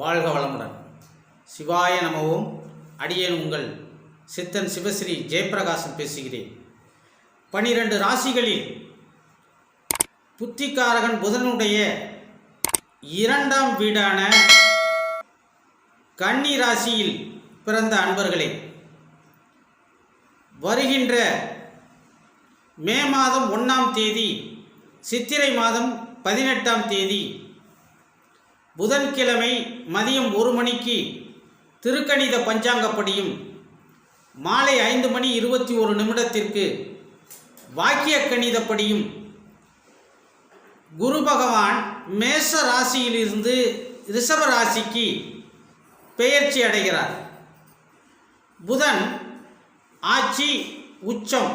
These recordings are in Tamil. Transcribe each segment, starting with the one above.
வாழ்க வளமுடன். சிவாய நமவும். அடியேன் உங்கள் சித்தன் சிவஸ்ரீ ஜெயப்பிரகாசம் பேசுகிறேன். பனிரெண்டு ராசிகளில் புத்திகாரகன் புதனுடைய இரண்டாம் வீடான கன்னி ராசியில் பிறந்த அன்பர்களே வருகின்ற மே மாதம் ஒன்றாம் தேதி சித்திரை மாதம் பதினெட்டாம் தேதி புதன்கிழமை மதியம் ஒரு மணிக்கு திருக்கணித பஞ்சாங்கப்படியும் மாலை ஐந்து மணி இருபத்தி ஒரு நிமிடத்திற்கு வாக்கிய கணிதப்படியும் குரு பகவான் மேச ராசியிலிருந்து ரிஷப ராசிக்கு பெயர்ச்சி அடைகிறார். புதன் ஆட்சி உச்சம்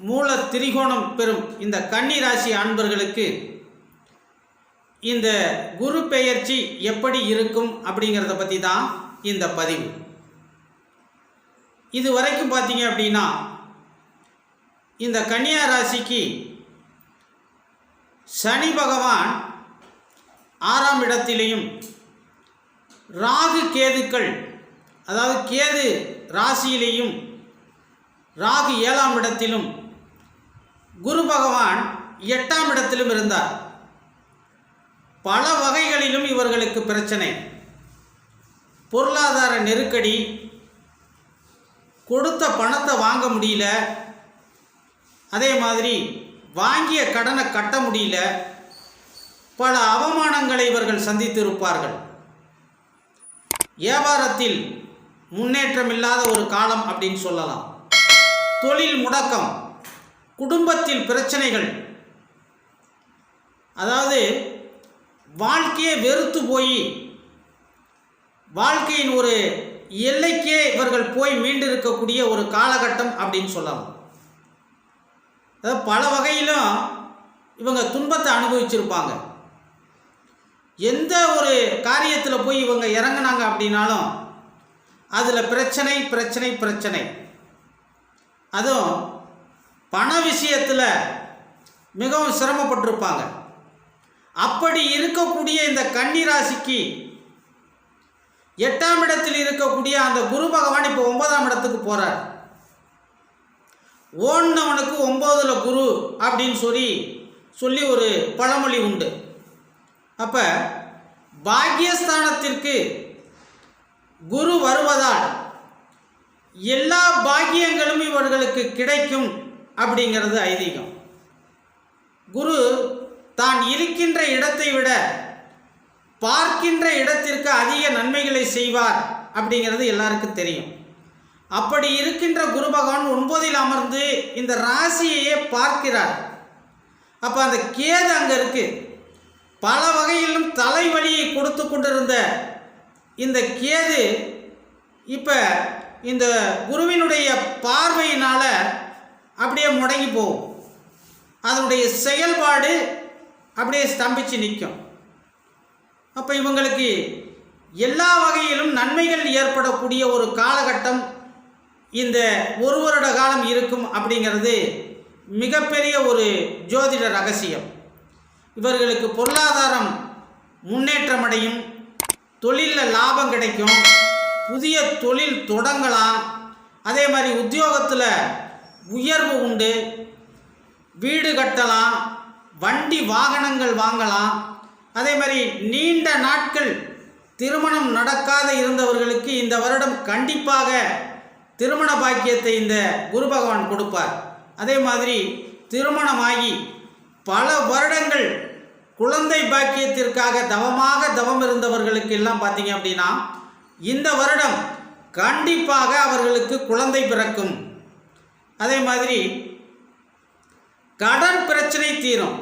மூல திரிகோணம் பெறும் இந்த கன்னி ராசி அன்பர்களுக்கு இந்த குரு பெயர்ச்சி எப்படி இருக்கும் அப்படிங்கிறத பற்றி தான் இந்த பதிவு. இது வரைக்கும் பார்த்தீங்க அப்படின்னா இந்த கன்னியா ராசிக்கு சனி பகவான் ஆறாம் இடத்திலையும் ராகு கேதுக்கள் அதாவது கேது ராசியிலேயும் ராகு ஏழாம் இடத்திலும் குரு பகவான் எட்டாம் இடத்திலும் இருந்தார். பல வகைகளிலும் இவர்களுக்கு பிரச்சனை. பொருளாதார நெருக்கடி கொடுத்த பணத்தை வாங்க முடியல. அதே மாதிரி வாங்கிய கடனை கட்ட முடியல. பல அவமானங்களை இவர்கள் சந்தித்திருப்பார்கள். வியாபாரத்தில் முன்னேற்றம் இல்லாத ஒரு காலம் அப்படின்னு சொல்லலாம். தொழில் முடக்கம் குடும்பத்தில் பிரச்சனைகள். அதாவது வாழ்க்கையை வெறுத்து போய் வாழ்க்கையின் ஒரு எல்லைக்கே இவர்கள் போய் மீண்டிருக்கக்கூடிய ஒரு காலகட்டம் அப்படின்னு சொல்லலாம். அதாவது பல வகையிலும் இவங்க துன்பத்தை அனுபவிச்சிருப்பாங்க. எந்த ஒரு காரியத்தில் போய் இவங்க இறங்குனாங்க அப்படின்னாலும் அதில் பிரச்சனை பிரச்சனை பிரச்சனை. அதுவும் பண விஷயத்தில் மிகவும் சிரமப்பட்டிருப்பாங்க. அப்படி இருக்கக்கூடிய இந்த கன்னி ராசிக்கு எட்டாம் இடத்தில் இருக்கக்கூடிய அந்த குரு பகவான் இப்போ ஒன்பதாம் இடத்துக்கு போகிறார் ஓடினவனுக்கு ஒம்போதில் குரு அப்படின்னு சொல்லி சொல்லி ஒரு பழமொழி உண்டு. அப்போ பாக்கியஸ்தானத்திற்கு குரு வருவதால் எல்லா பாக்கியங்களும் இவர்களுக்கு கிடைக்கும் அப்படிங்கிறது ஐதீகம். குரு தான் இருக்கின்ற இடத்தை விட பார்க்கின்ற இடத்திற்கு அதிக நன்மைகளை செய்வார் அப்படிங்கிறது எல்லாருக்கும் தெரியும். அப்படி இருக்கின்ற குரு பகவான் ஒன்பதில் அமர்ந்து இந்த ராசியையே பார்க்கிறார். அப்போ அந்த கேது அங்கே இருக்குது பல வகையிலும் தலைவலியை கொடுத்து கொண்டிருந்த இந்த கேது இப்போ இந்த குருவினுடைய பார்வையினால் அப்படியே முடங்கி போகும். அதனுடைய செயல்பாடு அப்படியே ஸ்தம்பிச்சு நிற்கும். அப்போ இவங்களுக்கு எல்லா வகையிலும் நன்மைகள் ஏற்படக்கூடிய ஒரு காலகட்டம் இந்த ஒரு வருட காலம் இருக்கும் அப்படிங்கிறது மிகப்பெரிய ஒரு ஜோதிட ரகசியம். இவர்களுக்கு பொருளாதாரம் முன்னேற்றம் அடையும் தொழிலில் லாபம் கிடைக்கும் புதிய தொழில் தொடங்கலாம் அதே மாதிரி உத்தியோகத்தில் உயர்வு உண்டு வீடு கட்டலாம் வண்டி வாகனங்கள் வாங்கலாம். அதே மாதிரி நீண்ட நாட்கள் திருமணம் நடக்காத இருந்தவர்களுக்கு இந்த வருடம் கண்டிப்பாக திருமண பாக்கியத்தை இந்த குரு பகவான் கொடுப்பார். அதே மாதிரி திருமணமாகி பல வருடங்கள் குழந்தை பாக்கியத்திற்காக தவமாக தவம் இருந்தவர்களுக்கு எல்லாம் பார்த்தீங்க அப்படின்னா இந்த வருடம் கண்டிப்பாக அவர்களுக்கு குழந்தை பிறக்கும். அதே மாதிரி கடன் பிரச்சனை தீரும்.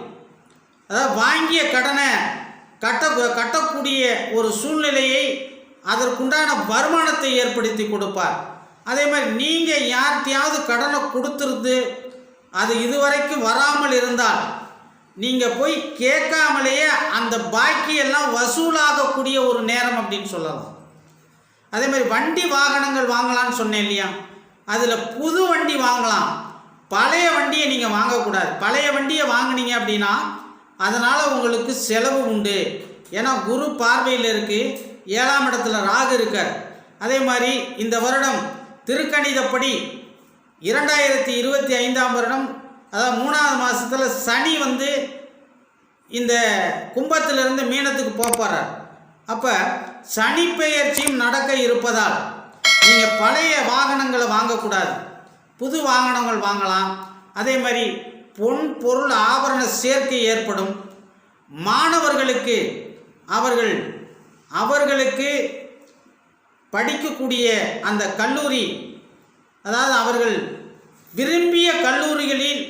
அதாவது வாங்கிய கடனை கட்ட கட்டக்கூடிய ஒரு சூழ்நிலையை அதற்குண்டான வருமானத்தை ஏற்படுத்தி கொடுப்பார். அதே மாதிரி நீங்கள் யார்கிட்டையாவது கடனை கொடுத்துருந்து அது இதுவரைக்கும் வராமல் இருந்தால் நீங்கள் போய் கேட்காமலேயே அந்த பாக்கியெல்லாம் வசூலாகக்கூடிய ஒரு நேரம் அப்படின்னு சொல்லலாம். அதே மாதிரி வண்டி வாகனங்கள் வாங்கலாம்னு சொன்னேன் இல்லையா? அதில் புது வண்டி வாங்கலாம். பழைய வண்டியை நீங்கள் வாங்கக்கூடாது. பழைய வண்டியை வாங்குனீங்க அப்படின்னா அதனால் உங்களுக்கு செலவு உண்டு. ஏன்னா குரு பார்வையில் இருக்குது ஏழாம் இடத்துல ராகு இருக்கார். அதே மாதிரி இந்த வருடம் திருக்கணிதப்படி இரண்டாயிரத்தி இருபத்தி ஐந்தாம் வருடம் அதாவது மூணாவது மாதத்தில் சனி வந்து இந்த கும்பத்திலிருந்து மீனத்துக்கு போக போகிறார் அப்போ சனி பெயர்ச்சியும் நடக்க இருப்பதால் நீங்கள் பழைய வாகனங்களை வாங்கக்கூடாது. புது வாகனங்கள் வாங்கலாம். அதே மாதிரி பொன் பொருள் ஆபரண சேர்க்கை ஏற்படும். மாணவர்களுக்கு அவர்கள் அவர்களுக்கு படிக்கக்கூடிய அந்த கல்லூரி அதாவது அவர்கள் விரும்பிய கல்லூரிகளில்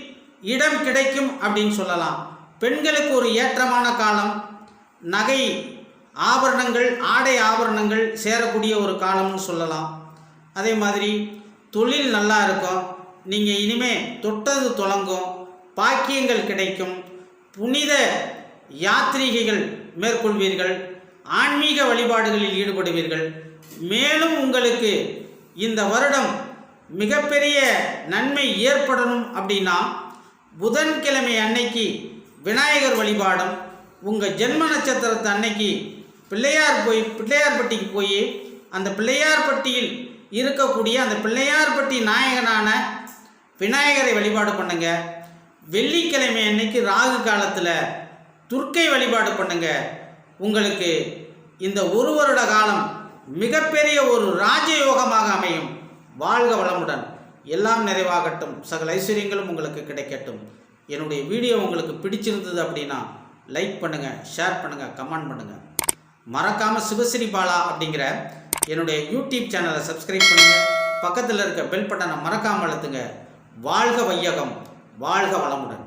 இடம் கிடைக்கும் அப்படின்னு சொல்லலாம். பெண்களுக்கு ஒரு ஏற்றமான காலம் நகை ஆபரணங்கள் ஆடை ஆபரணங்கள் சேரக்கூடிய ஒரு காலம்னு சொல்லலாம். அதே மாதிரி தொழில் நல்லா இருக்கும். நீங்கள் இனிமேல் தொட்டது தொடங்கும் பாக்கியங்கள் கிடைக்கும். புனித யாத்திரிகைகள் மேற்கொள்வீர்கள். ஆன்மீக வழிபாடுகளில் ஈடுபடுவீர்கள். மேலும் உங்களுக்கு இந்த வருடம் மிகப்பெரிய நன்மை ஏற்படணும் அப்படின்னா புதன்கிழமை அன்னைக்கு விநாயகர் வழிபாடும் உங்கள் ஜென்ம நட்சத்திரத்து அன்னைக்கு பிள்ளையார் போய் பிள்ளையார்பட்டிக்கு போய் அந்த பிள்ளையார்பட்டியில் இருக்கக்கூடிய அந்த பிள்ளையார்பட்டி நாயகனான விநாயகரை வழிபாடு பண்ணுங்கள் வெள்ளிக்கிழமை அன்னைக்கு ராகு காலத்தில் துர்க்கை வழிபாடு பண்ணுங்க. உங்களுக்கு இந்த ஒரு வருட காலம் மிகப்பெரிய ஒரு ராஜயோகமாக அமையும். வாழ்க வளமுடன். எல்லாம் நிறைவாகட்டும். சகல ஐஸ்வர்யங்களும் உங்களுக்கு கிடைக்கட்டும். என்னுடைய வீடியோ உங்களுக்கு பிடிச்சிருந்தது அப்படின்னா லைக் பண்ணுங்கள் ஷேர் பண்ணுங்கள் கமெண்ட் பண்ணுங்கள் மறக்காமல் சிவஸ்ரீ பாலா அப்படிங்கிற என்னுடைய யூடியூப் சேனலை சப்ஸ்கிரைப் பண்ணுங்கள் பக்கத்தில் இருக்க பெல் பட்டனை மறக்காமல் அழுத்துங்க. வாழ்க வையகம். வாழ்க வளமுடன்.